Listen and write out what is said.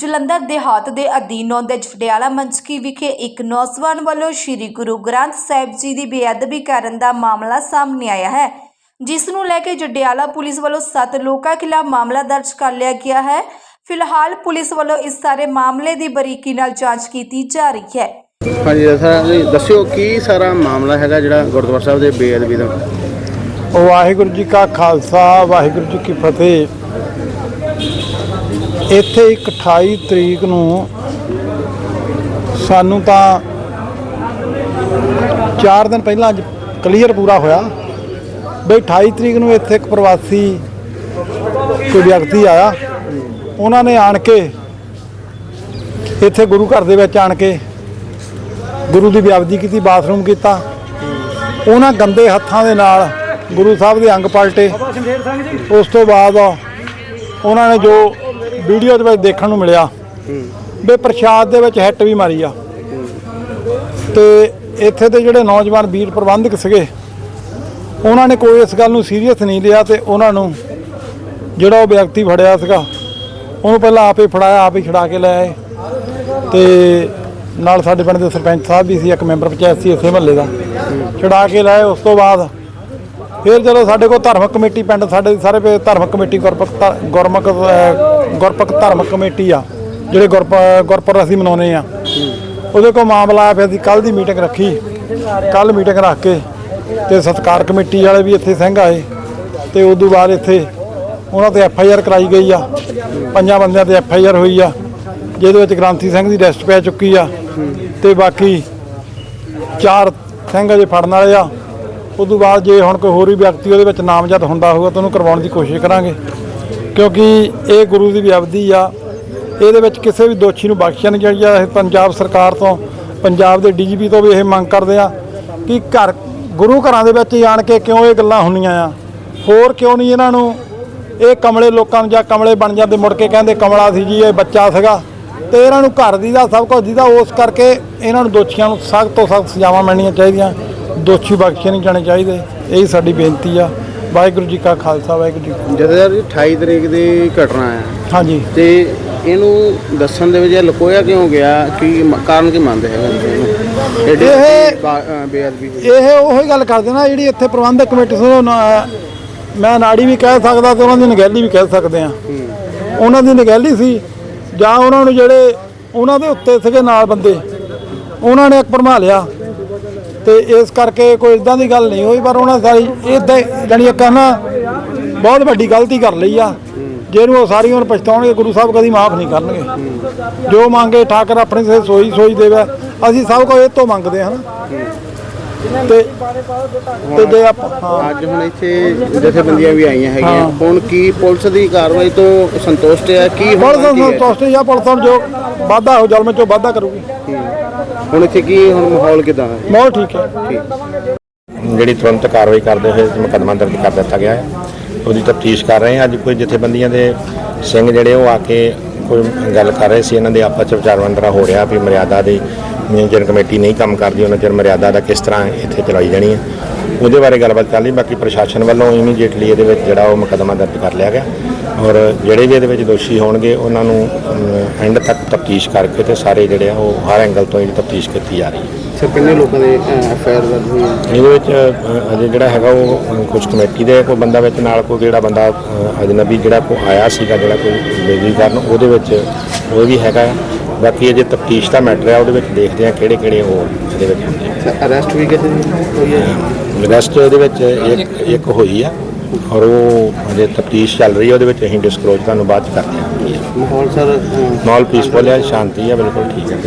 ਜਲੰਧਰ ਦੇਹਾਤ ਦੇ ਅਧੀਨ ਆਉਂਦੇ ਜਫੜਿਆਲਾ ਮੰਚਕੀ ਵਿਖੇ ਇੱਕ ਨੌਜਵਾਨ ਵੱਲੋਂ ਸ੍ਰੀ ਗੁਰੂ ਗ੍ਰੰਥ ਸਾਹਿਬ ਜੀ ਦੀ ਬੇਅਦਬੀ ਕਰਨ ਦਾ ਮਾਮਲਾ ਸਾਹਮਣੇ ਆਇਆ ਹੈ ਜਿਸ ਨੂੰ ਲੈ ਕੇ ਜਡਿਆਲਾ ਪੁਲਿਸ ਵੱਲੋਂ 7 ਲੋਕਾਂ ਖਿਲਾਫ ਮਾਮਲਾ ਦਰਜ ਕਰ ਲਿਆ ਗਿਆ ਹੈ। ਫਿਲਹਾਲ ਪੁਲਿਸ ਵੱਲੋਂ ਇਸ ਸਾਰੇ ਮਾਮਲੇ ਦੀ ਬਰੀਕੀ ਨਾਲ ਜਾਂਚ ਕੀਤੀ ਜਾ ਰਹੀ ਹੈ। ਹਾਂਜੀ ਸਰ ਜੀ ਦੱਸਿਓ ਕੀ ਸਾਰਾ ਮਾਮਲਾ ਹੈਗਾ ਜਿਹੜਾ ਗੁਰਦੁਆਰਾ ਸਾਹਿਬ ਦੇ ਬੇਅਦਬੀ ਦਾ? ਵਾਹਿਗੁਰੂ ਜੀ ਕਾ ਖਾਲਸਾ ਵਾਹਿਗੁਰੂ ਜੀ ਕੀ ਫਤਿਹ। ਇੱਥੇ ਇੱਕ 28 ਤਰੀਕ ਨੂੰ ਸਾਨੂੰ ਤਾਂ 4 ਦਿਨ ਪਹਿਲਾਂ ਅੱਜ ਕਲੀਅਰ ਪੂਰਾ ਹੋਇਆ ਬਈ 28 ਤਰੀਕ ਨੂੰ ਇੱਥੇ ਇੱਕ ਪ੍ਰਵਾਸੀ ਕੋਈ ਵਿਅਕਤੀ ਆਇਆ। ਉਹਨਾਂ ਨੇ ਆਣ ਕੇ ਇੱਥੇ ਗੁਰੂ ਘਰ ਦੇ ਵਿੱਚ ਆਣ ਕੇ ਗੁਰੂ ਦੀ ਬਿਆਬਦੀ ਕੀਤੀ, ਬਾਥਰੂਮ ਕੀਤਾ। ਉਹਨਾਂ ਗੰਦੇ ਹੱਥਾਂ ਦੇ ਨਾਲ ਗੁਰੂ ਸਾਹਿਬ ਦੇ ਅੰਗ ਪਲਟੇ। ਉਸ ਤੋਂ ਬਾਅਦ ਉਹਨਾਂ ਨੇ ਜੋ ਵੀਡੀਓ ਦੇ ਵਿੱਚ ਦੇਖਣ ਨੂੰ ਮਿਲਿਆ ਵੀ ਪ੍ਰਸ਼ਾਦ ਦੇ ਵਿੱਚ ਹਿੱਟ ਵੀ ਮਾਰੀ ਆ। ਤੇ ਇੱਥੇ ਦੇ ਜਿਹੜੇ ਨੌਜਵਾਨ ਵੀਰ ਪ੍ਰਬੰਧਕ ਸੀਗੇ, ਉਹਨਾਂ ਨੇ ਕੋਈ ਇਸ ਗੱਲ ਨੂੰ ਸੀਰੀਅਸ ਨਹੀਂ ਲਿਆ ਤੇ ਉਹਨਾਂ ਨੂੰ ਜਿਹੜਾ ਉਹ ਵਿਅਕਤੀ ਫੜਿਆ ਸੀਗਾ, ਉਹਨੂੰ ਪਹਿਲਾਂ ਆਪੇ ਫੜਾਇਆ, ਆਪੇ ਛੜਾ ਕੇ ਲੈ ਆਏ। ਤੇ ਨਾਲ ਸਾਡੇ ਪਿੰਡ ਦੇ ਸਰਪੰਚ ਸਾਹਿਬ ਵੀ ਸੀ, ਇੱਕ ਮੈਂਬਰ ਪੰਚਾਇਤ ਸੀ, ਇਸੇ ਮਹੱਲੇ ਦਾ। ਛੁਡਾ ਕੇ ਲਾਏ ਉਸ ਤੋਂ ਬਾਅਦ ਫਿਰ ਜਦੋਂ ਸਾਡੇ ਕੋਲ ਧਾਰਮਿਕ ਕਮੇਟੀ ਪਿੰਡ ਸਾਡੇ ਸਾਰੇ ਪੇ- ਧਾਰਮਿਕ ਕਮੇਟੀ ਗੁਰਪਕ ਧਾ- ਗੁਰਮੁਖ ਅਹ, ਧਾਰਮਿਕ ਕਮੇਟੀ ਆ ਜਿਹੜੇ ਗੁਰਪ ਗੁਰਪੁਰਖ ਅਸੀਂ ਮਨਾਉਂਦੇ ਆ। ਉਹਦੇ ਕੋਲ ਮਾਮਲਾ ਆਇਆ ਫਿਰ ਅਸੀਂ ਕੱਲ ਦੀ ਮੀਟਿੰਗ ਰੱਖੀ। ਕੱਲ ਮੀਟਿੰਗ ਰੱਖ ਕੇ ਤੇ ਸਤਕਾਰ ਕਮੇਟੀ ਵਾਲੇ ਵੀ ਇੱਥੇ ਸਿੰਘ ਆਏ ਤੇ ਉਸ ਤੋਂ ਬਾਅਦ ਇੱਥੇ ਉਹਨਾਂ ਤੇ ਐਫ ਆਈ ਆਰ ਕਰਾਈ ਗਈ ਆ। ਪੰਜਾਂ ਬੰਦਿਆਂ ਤੇ ਐਫ ਆਈ ਆਰ ਹੋਈ ਆ ਜਿਹਦੇ ਵਿੱਚ ਗ੍ਰਾਂਥੀ ਸਿੰਘ ਦੀ ਅਰੈਸਟ ਪੈ ਚੁੱਕੀ ਆ ਤੇ ਬਾਕੀ ਚਾਰ ਸਿੰਘ ਅਜੇ ਫੜਨ ਵਾਲੇ ਆ। ਉਸ ਤੋਂ ਬਾਅਦ ਜੇ ਹੁਣ ਕੋਈ ਹੋਰ ਵੀ ਵਿਅਕਤੀ ਉਹਦੇ ਵਿੱਚ ਨਾਮਜ਼ਦ ਹੁੰਦਾ ਹੋਊਗਾ ਤਾਂ ਉਹਨੂੰ ਕਰਵਾਉਣ ਦੀ ਕੋਸ਼ਿਸ਼ ਕਰਾਂਗੇ। ਕਿਉਂਕਿ ਇਹ ਗੁਰੂ ਦੀ ਵਿਅਬਦੀ ਆ। ਇਹਦੇ ਵਿੱਚ ਕਿਸੇ ਵੀ ਦੋਸ਼ੀ ਨੂੰ ਬਖਸ਼ਿਆ ਨਹੀਂ ਜਿਹੜੀ ਆ ਇਹ ਪੰਜਾਬ ਸਰਕਾਰ ਤੋਂ, ਪੰਜਾਬ ਦੇ ਡੀਜੀਪੀ ਤੋਂ ਵੀ ਇਹ ਮੰਗ ਕਰਦੇ ਆ ਕਿ ਘਰ, ਗੁਰੂ ਘਰਾਂ ਦੇ ਵਿੱਚ ਜਾਣ ਕੇ ਕਿਉਂ ਇਹ ਗੱਲਾਂ ਹੁੰਦੀਆਂ ਆ? ਹੋਰ ਕਿਉਂ ਨਹੀਂ ਇਹਨਾਂ ਨੂੰ? ਇਹ ਕਮਲੇ ਲੋਕਾਂ ਨੂੰ ਜਾਂ ਕਮਲੇ ਬਣ ਜਾਂਦੇ, ਮੁੜ ਕੇ ਕਹਿੰਦੇ ਕਮਲਾ ਸੀ ਜੀ, ਇਹ ਬੱਚਾ ਸੀਗਾ। ਤੇ ਇਹਨਾਂ ਨੂੰ ਘਰ ਦੀ ਦਾ, ਸਭ ਕੁਝ ਦੀਦਾ ਉਸ ਕਰਕੇ ਇਹਨਾਂ ਨੂੰ ਦੋਸ਼ੀਆਂ ਨੂੰ ਸਖਤ ਤੋਂ ਸਖਤ ਸਜ਼ਾਵਾਂ ਮਿਲਣੀਆਂ ਚਾਹੀਦੀਆਂ। ਦੋਸ਼ੀ ਬਖਸ਼ੇ ਨਹੀਂ ਜਾਣੇ ਚਾਹੀਦੇ। ਇਹੀ ਸਾਡੀ ਬੇਨਤੀ ਆ। ਵਾਹਿਗੁਰੂ ਜੀ ਕਾ ਖਾਲਸਾ ਵਾਹਿਗੁਰੂ ਜੀ ਜਥੇਦਾਰ ਜੀ 28 ਤਰੀਕ ਦੀ ਘਟਨਾ ਹੈ। ਹਾਂਜੀ। ਤੇ ਇਹਨੂੰ ਦੱਸਣ ਦੇ ਵਿੱਚ ਲੁਕੋਇਆ ਕਿਉਂ ਗਿਆ? ਕੀ ਕਾਰਨ ਕੀ ਮੰਨਦੇ ਹੈਗੇ ਇਹ- ਬੇਅਦਬੀ। ਇਹ ਉਹੀ ਗੱਲ ਕਰਦੇ ਨਾ ਜਿਹੜੀ ਇੱਥੇ ਪ੍ਰਬੰਧਕ ਕਮੇਟੀ ਸੀ ਮੈਂ ਨਾੜੀ ਵੀ ਕਹਿ ਸਕਦਾ ਤੇ ਉਹਨਾਂ ਦੀ ਨਿਗਹਿਲੀ ਵੀ ਕਹਿ ਸਕਦੇ ਆ। ਉਹਨਾਂ ਦੀ ਨਿਗਹਿਲੀ ਸੀ ਜਾਂ ਉਹਨਾਂ ਨੂੰ ਜਿਹੜੇ ਉਹਨਾਂ ਦੇ ਉੱਤੇ ਸੀਗੇ ਨਾਲ ਬੰਦੇ ਉਹਨਾਂ ਨੇ ਇੱਕ ਭਰਮਾ ਲਿਆ। ਤੇ ਇਸ ਕਰਕੇ ਕੋਈ ਇਦਾਂ ਦੀ ਗੱਲ ਨਹੀਂ ਹੋਈ ਪਰ ਉਹਨਾਂ ਸਾਰੀ ਇਦਾਂ ਜਾਨੀ ਇੱਕ ਨਾ ਬਹੁਤ ਵੱਡੀ ਗਲਤੀ ਕਰ ਲਈ ਆ। ਜਿਹਨੂੰ ਉਹ ਸਾਰੀ ਹੁਣ ਪਛਤਾਉਣਗੇ ਗੁਰੂ ਸਾਹਿਬ ਕਦੀ ਮਾਫ ਨਹੀਂ ਕਰਨਗੇ। ਜੋ ਮੰਗੇ ਠਾਕਰ ਆਪਣੀ ਸੇ ਸੋਈ ਸੋਈ ਦੇਵੇ ਅਸੀਂ ਸਭ ਕੁਝ ਇਹ ਤੋਂ ਮੰਗਦੇ ਹਾਂ ਤੇ ਤੇ ਜੇ ਆਪਾਂ ਅੱਜ ਹੁਣ ਇੱਥੇ ਜਥੇਬੰਦੀਆਂ ਵੀ ਆਈਆਂ ਹੈਗੀਆਂ। ਹੁਣ ਕੀ ਪੁਲਿਸ ਦੀ ਕਾਰਵਾਈ ਤੋਂ ਸੰਤੁਸ਼ਟ ਹੈ ਕੀ ਪੁਲਿਸ ਕੀ ਹੈ? ਸੰਤੁਸ਼ਟ ਜਾਂ ਪੁਲਿਸ ਜੋ ਵਾਧਾ ਹੋ ਜ਼ੁਲਮ ਚੋਂ ਵਾਧਾ ਕਰੂਗੀ। ਹੁਣ ਇੱਥੇ ਕੀ ਹੁਣ ਮਾਹੌਲ ਕਿਦਾਂ ਹੈ? ਬਹੁਤ ਠੀਕ ਹੈ। ਜਿਹੜੀ ਤੁਰੰਤ ਕਾਰਵਾਈ ਕਰਦੇ ਹੋਏ ਮੁਕੱਦਮਾ ਦਰਜ ਕਰ ਦਿੱਤਾ ਗਿਆ ਹੈ। ਉਹਦੀ ਤਫਤੀਸ਼ ਕਰ ਰਹੇ ਹਾਂ। ਅੱਜ ਕੋਈ ਜਥੇਬੰਦੀਆਂ ਦੇ ਸਿੰਘ ਜਿਹੜੇ ਉਹ ਆ ਕੇ ਕੋਈ ਗੱਲ ਕਰ ਰਹੇ ਸੀ। ਇਹਨਾਂ ਦੇ ਆਪਸ ਚ ਵਿਚਾਰ ਵਟਾਂਦਰਾ ਹੋ ਰਿਹਾ ਵੀ ਮਰਿਆਦਾ ਦੀ ਨਿਯੰਤਰਣ ਕਮੇਟੀ ਨਹੀਂ ਕੰਮ ਕਰਦੀ। ਉਹਨਾਂ ਚਿਰ ਮਰਿਆਦਾ ਦਾ ਕਿਸ ਤਰ੍ਹਾਂ ਇੱਥੇ ਚਲਾਈ ਜਾਣੀ ਹੈ। ਉਹਦੇ ਬਾਰੇ ਗੱਲਬਾਤ ਚੱਲ ਰਹੀ ਬਾਕੀ ਪ੍ਰਸ਼ਾਸਨ ਵੱਲੋਂ ਇਮੀਡੀਏਟਲੀ ਇਹਦੇ ਵਿੱਚ ਜਿਹੜਾ ਉਹ ਮੁਕੱਦਮਾ ਦਰਜ ਕਰ ਲਿਆ ਗਿਆ ਔਰ ਜਿਹੜੇ ਵੀ ਇਹਦੇ ਵਿੱਚ ਦੋਸ਼ੀ ਹੋਣਗੇ ਉਹਨਾਂ ਨੂੰ ਐਂਡ ਤੱਕ ਤਫਤੀਸ਼ ਕਰਕੇ ਤੇ ਸਾਰੇ ਜਿਹੜੇ ਆ ਉਹ ਹਰ ਐਂਗਲ ਤੋਂ ਜਿਹੜੀ ਤਫਤੀਸ਼ ਕੀਤੀ ਜਾ ਰਹੀ ਹੈ ਸਰ ਕਿੰਨੇ ਲੋਕਾਂ ਦੇ ਐਫ ਆਈ ਆਰ ਦਰਜ ਹੋਈ? ਇਹਦੇ ਵਿੱਚ ਅਜੇ ਜਿਹੜਾ ਹੈਗਾ ਉਹ ਕੁਝ ਕਮੇਟੀ ਦੇ ਕੋਈ ਬੰਦਾ ਵਿੱਚ ਨਾਲ ਕੋਈ ਜਿਹੜਾ ਬੰਦਾ ਅਜਨਬੀ ਜਿਹੜਾ ਕੋ ਆਇਆ ਸੀਗਾ ਜਿਹੜਾ ਕੋਈ ਬੇਜੀ ਕਰਨ ਉਹਦੇ ਵਿੱਚ ਉਹ ਵੀ ਹੈਗਾ। ਬਾਕੀ ਅਜੇ ਤਫਤੀਸ਼ ਦਾ ਮੈਟਰ ਹੈ ਉਹਦੇ ਵਿੱਚ ਦੇਖਦੇ ਆ ਕਿਹੜੇ ਕਿਹੜੇ ਉਹ ਇਹਦੇ ਵਿੱਚ ਹੁੰਦੇ ਅਰੈਸਟ ਵੀ ਕਿਸੇ ਦੀ ਹੋਈ ਹੈ ਰੈਸਟ ਇਹਦੇ ਵਿੱਚ ਇੱਕ ਇੱਕ ਹੋਈ ਆ ਔਰ ਉਹ ਅਜੇ ਤਫਤੀਸ਼ ਚੱਲ ਰਹੀ ਹੈ ਉਹਦੇ ਵਿੱਚ ਅਸੀਂ ਡਿਸਕਲੋਜ਼ ਤੁਹਾਨੂੰ ਬਾਅਦ ਚ ਕਰਦੇ ਹਾਂ। ਮਾਹੌਲ ਸਰ ਮਾਹੌਲ ਪੀਸਫੁਲ ਹੈ ਸ਼ਾਂਤੀ ਹੈ ਬਿਲਕੁਲ ਠੀਕ ਹੈ